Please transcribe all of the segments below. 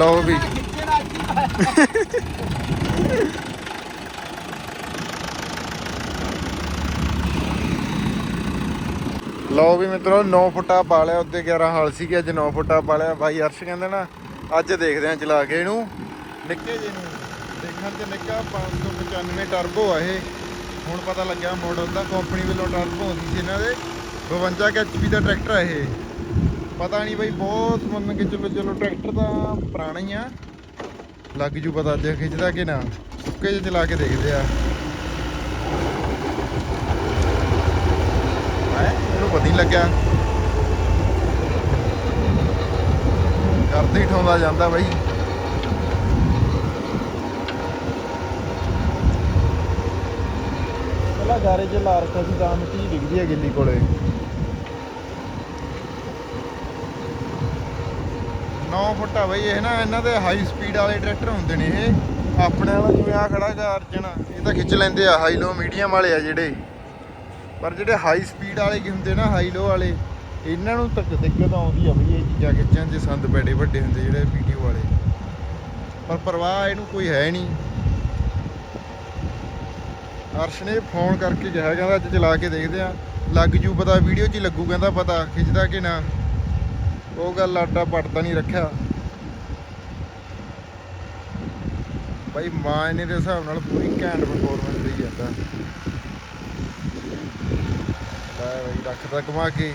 ਲਓ ਵੀ। ਲਓ ਵੀ ਮਿੱਤਰੋ 9 ਫੁੱਟਾ ਪਾ ਲਿਆ ਉੱਤੇ 11 ਹਾਲ ਸੀ ਅੱਜ 9 ਫੁੱਟਾ ਪਾ ਲਿਆ ਭਾਈ ਅਰਸ਼ ਕਹਿੰਦੇ ਨਾ, ਅੱਜ ਦੇਖਦੇ ਆਂ ਚਲਾ ਕੇ ਇਹਨੂੰ। ਨਿੱਕੇ ਜੇ ਨੂੰ, ਦੇਖਣ ਤੇ ਨਿੱਕਾ 595 ਟਰਬੋ ਆ ਇਹ। ਹੁਣ ਪਤਾ ਲੱਗਿਆ ਮਾਡਲ ਦਾ ਕੰਪਨੀ ਵੱਲੋਂ ਟਰਬੋ ਹੁੰਦੀ ਸੀ ਇਹਨਾਂ ਦੇ। 52 ਐਚਪੀ ਦਾ ਟਰੈਕਟਰ ਆ ਇਹ। ਪਤਾ ਨਹੀਂ ਬਈ, ਬਹੁਤ ਮੰਨ ਕੇ ਚਲੋ ਚਲੋ ਟਰੈਕਟਰ ਤਾਂ ਪੁਰਾਣਾ ਹੀ ਆ। ਲੱਗ ਜੂ ਪਤਾ ਅੱਜ ਖਿੱਚਦਾ ਕਿ ਨਾ। ਸੁੱਕੇ ਜਿਹੇ ਚਲਾ ਕੇ ਦੇਖਦੇ ਆ। ਹੈ? ਇਹਨੂੰ ਪਤਾ ਹੀ ਲੱਗਿਆ। ਕਰਦੇ ਠਾਉਂਦਾ ਜਾਂਦਾ ਬਾਈ। ਪਹਿਲਾਂ ਗਾਰੇ 'ਚ ਲਾ ਰੱਖਿਆ ਸੀ ਤਾਂ ਮਿੱਟੀ ਡਿੱਗਦੀ ਹੈ ਗਿੱਲੀ ਕੋਲੇ। 9 ਫੁੱਟਾ ਬਈ, ਇਹ ਨਾ ਇਹਨਾਂ ਦੇ ਹਾਈ ਸਪੀਡ ਵਾਲੇ ਟਰੈਕਟਰ ਹੁੰਦੇ ਨੇ ਇਹ। ਆਪਣੇ ਵਾਲਾ ਜਿਵੇਂ ਆ ਖੜਾ ਗਾ ਅਰਜਨ, ਇਹ ਤਾਂ ਖਿੱਚ ਲੈਂਦੇ ਆ ਹਾਈ ਲੋ ਮੀਡੀਅਮ ਵਾਲੇ ਆ ਜਿਹੜੇ। ਪਰ ਜਿਹੜੇ ਹਾਈ ਸਪੀਡ ਵਾਲੇ ਕੀ ਹੁੰਦੇ ਨਾ ਹਾਈ ਲੋ ਵਾਲੇ, ਇਹਨਾਂ ਨੂੰ ਤੱਕ ਦਿੱਕਤ ਆਉਂਦੀ ਆ ਬਈ, ਇਹ ਚੀਜ਼ਾਂ ਖਿੱਚਣ ਦੇ ਸੰਦ ਬੈਡੇ ਵੱਡੇ ਹੁੰਦੇ ਜਿਹੜੇ ਵੀਡੀਓ ਵਾਲੇ। ਪਰ ਪਰਵਾਹ ਇਹਨੂੰ ਕੋਈ ਹੈ ਨਹੀਂ। ਅਰਸ਼ ਨੇ ਫੋਨ ਕਰਕੇ ਕਿਹਾ, ਕਹਿੰਦਾ ਅੱਜ ਚਲਾ ਕੇ ਦੇਖਦੇ ਆ। ਲੱਗ ਜੂ ਪਤਾ ਵੀਡੀਓ 'ਚ ਹੀ ਲੱਗੂ, ਕਹਿੰਦਾ ਪਤਾ, ਖਿੱਚਦਾ ਕਿ ਨਾ। ਉਹ ਗੱਲ ਆਡਾ ਪੜਦਾ ਨਹੀਂ ਰੱਖਿਆ। ਬਾਈ ਮਾਇਨੇ ਦੇ ਹਿਸਾਬ ਨਾਲ ਪੂਰੀ ਘੈਂਟ ਪਰਫਾਰਮੈਂਸ ਦੇਈ ਜਾਂਦਾ ਲੈ ਬਾਈ ਰੱਖਦਾ ਕਮਾ ਕੇ।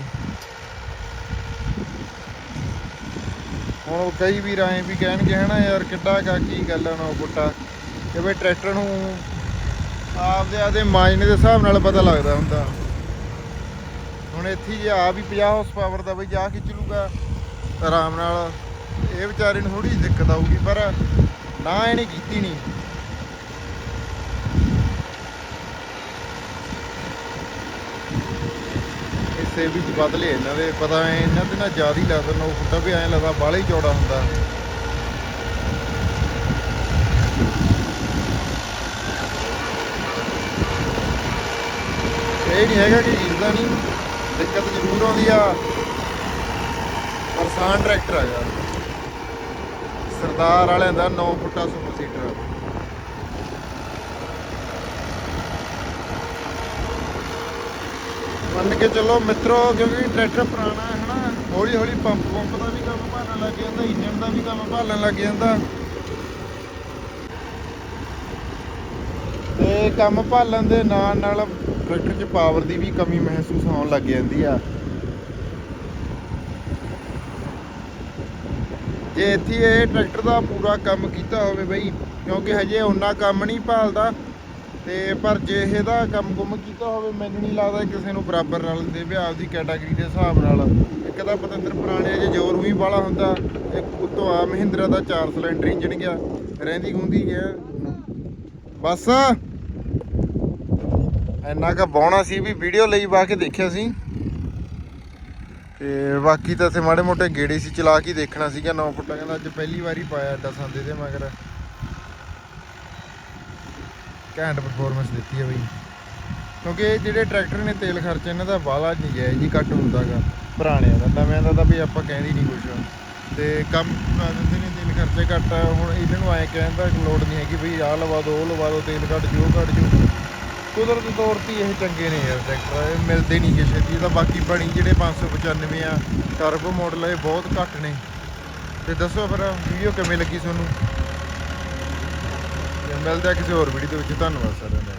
ਹੁਣ ਕਈ ਵੀ ਰਾਏ ਵੀ ਕਹਿਣਗੇ, ਹਨਾ ਯਾਰ ਕਿੱਡਾ ਕਾ ਕੀ ਗੱਲ ਆ ਨਾ ਬੁੱਟਾ ਕਿ ਬਈ ਟਰੈਕਟਰ ਨੂੰ ਆਪਦੇ ਆਦੇ ਮਾਜਨੇ ਦੇ ਹਿਸਾਬ ਨਾਲ ਪਤਾ ਲੱਗਦਾ ਹੁੰਦਾ। ਹੁਣ ਇੱਥੇ ਜੇ ਆ ਵੀ 50 ਹਾਰਸ ਪਾਵਰ ਦਾ ਬਈ ਜਾ ਖਿੱਚ ਲੂਗਾ। ਆਰਾਮ ਨਾਲ, ਇਹ ਵਿਚਾਰੇ ਨੂੰ ਥੋੜੀ ਦਿੱਕਤ ਆਊਗੀ, ਪਰ ਨਾ ਇਹਨੇ ਕੀਤੀ ਨਹੀਂ ਇਸੇ ਵਿੱਚ ਬਦਲੇ ਇਹਨਾਂ ਦੇ, ਪਤਾ ਐ ਇਹਨਾਂ ਤੇ ਨਾ ਜ਼ਿਆਦਾ ਹੀ ਲੱਗਦਾ 9 ਫੁੱਟ ਵੀ ਐਂ ਲੱਗਦਾ, ਬਾਹਲਾ ਹੀ ਚੌੜਾ ਹੁੰਦਾ। ਇਹ ਨਹੀਂ ਹੈਗਾ ਕਿ ਹੀਰਦਾ ਨਹੀਂ ਦਿੱਕਤ ਜ਼ਰੂਰ ਆਉਂਦੀ ਆ। ਪਰਸਾਨ ਟਰੈਕਟਰ ਆ ਯਾਰ। ਸਰਦਾਰ ਵਾਲਿਆਂ ਦਾ 9 ਫੁੱਟਾ ਸੁਪਰ ਸੀਟਰ ਮੰਨ ਕੇ ਚੱਲੋ ਮਿੱਤਰੋ, ਕਿਉਂਕਿ ਟਰੈਕਟਰ ਪੁਰਾਣਾ ਹੈ ਹਨਾ ਹੌਲੀ ਹੌਲੀ ਪੰਪ ਪੰਪ ਦਾ ਵੀ ਕੰਮ ਭਾਲਣ ਲੱਗ ਜਾਂਦਾ ਇੰਜਨ ਦਾ ਵੀ ਕੰਮ ਭਾਲਣ ਲੱਗ ਜਾਂਦਾ। ਤੇ ਕੰਮ ਭਾਲਣ ਦੇ ਨਾਲ ਨਾਲ ਟਰੈਕਟਰ 'ਚ ਪਾਵਰ ਦੀ ਵੀ ਕਮੀ ਮਹਿਸੂਸ ਹੋਣ ਲੱਗ ਜਾਂਦੀ ਆ। ਜੇ ਇੱਥੇ ਇਹ ਟਰੈਕਟਰ ਦਾ ਪੂਰਾ ਕੰਮ ਕੀਤਾ ਹੋਵੇ ਬਈ, ਕਿਉਂਕਿ ਹਜੇ ਉਹਨਾਂ ਕੰਮ ਨਹੀਂ ਭਾਲਦਾ, ਤੇ ਪਰ ਜੇ ਇਹਦਾ ਕੰਮ ਕੁਮ ਕੀਤਾ ਹੋਵੇ, ਮੈਨੂੰ ਨਹੀਂ ਲੱਗਦਾ ਕਿਸੇ ਨੂੰ ਬਰਾਬਰ ਨਾਲ ਦੇ ਵੀ ਆਪਦੀ ਕੈਟਾਗਰੀ ਦੇ ਹਿਸਾਬ ਨਾਲ। ਇੱਕ ਤਾਂ ਪਤੰਦਰ ਪੁਰਾਣੇ ਜੇ ਜ਼ੋਰ ਵੀ ਬਾਲਾ ਹੁੰਦਾ, ਇੱਕ ਉਤੋਂ ਆ ਮਹਿੰਦਰਾ ਦਾ 4 ਸਿਲੰਡਰ ਇੰਜਣ ਗਿਆ, ਰਹਿੰਦੀ ਗੁੰਦੀ ਗਿਆ। ਬਸ। ਇੰਨਾ ਕੁ ਬਾਉਣਾ ਸੀ ਵੀ ਵੀਡੀਓ ਲਈ ਪਾ ਕੇ ਦੇਖਿਆ ਸੀ। ਤੇ ਬਾਕੀ ਤਾਂ ਇੱਥੇ ਮਾੜੇ ਮੋਟੇ ਗੇੜੇ ਸੀ, ਚਲਾ ਕੇ ਦੇਖਣਾ ਸੀਗਾ ਨੌ ਫੁੱਟਾਂ, ਕਹਿੰਦਾ ਅੱਜ ਪਹਿਲੀ ਵਾਰੀ ਪਾਇਆ ਐਡਾ ਸੰਦੇ ਦੇ ਮਗਰ। ਘੈਂਟ ਪਰਫਾਰਮੈਂਸ ਦਿੱਤੀ ਹੈ ਬਈ। ਕਿਉਂਕਿ ਇਹ ਜਿਹੜੇ ਟਰੈਕਟਰ ਨੇ ਤੇਲ ਖਰਚ, ਇਹਨਾਂ ਦਾ ਬਾਲਾ ਨਜਾਇਜ਼ ਜੀ ਘੱਟ ਹੁੰਦਾਗਾ, ਪੁਰਾਣਿਆਂ ਦਾ, ਨਵਿਆਂ ਦਾ ਤਾਂ ਵੀ ਆਪਾਂ ਕਹਿੰਦੇ ਨਹੀਂ ਕੁਛ। ਤੇ ਕੰਮ ਲਾ ਦਿੰਦੇ ਨੇ, ਤੇਲ ਖਰਚੇ ਘੱਟ ਆ, ਹੁਣ ਇਹਨਾਂ ਨੂੰ ਐਂ ਕਹਿਣ ਦਾ ਲੋੜ ਨਹੀਂ ਹੈਗੀ ਬਈ ਆਹ ਲਵਾ ਦੋ, ਉਹ ਲਵਾ ਦੋ, ਤੇਲ ਘੱਟ ਜੋ ਉਹ ਘੱਟ ਜੂ ਕੁਦਰਤੀ ਤੌਰ ਤੇ ਇਹ ਚੰਗੇ ਨੇ ਯਾਰ ਟਰੈਕਟਰ, ਇਹ ਮਿਲਦੇ ਨਹੀਂ ਕਿਸੇ ਦੀ। ਤਾਂ ਬਾਕੀ ਬਣੀ ਜਿਹੜੇ 595 ਆ ਟਰਬੋ ਮਾਡਲ ਇਹ ਬਹੁਤ ਘੱਟ ਨੇ। ਤੇ ਦੱਸੋ ਫਿਰ ਵੀਡੀਓ ਕਿਵੇਂ ਲੱਗੀ ਤੁਹਾਨੂੰ? ਮਿਲਦਾ ਕਿਸੇ ਹੋਰ ਵੀਡੀਓ ਦੇ ਵਿੱਚ। ਧੰਨਵਾਦ ਸਾਰਿਆਂ ਦਾ।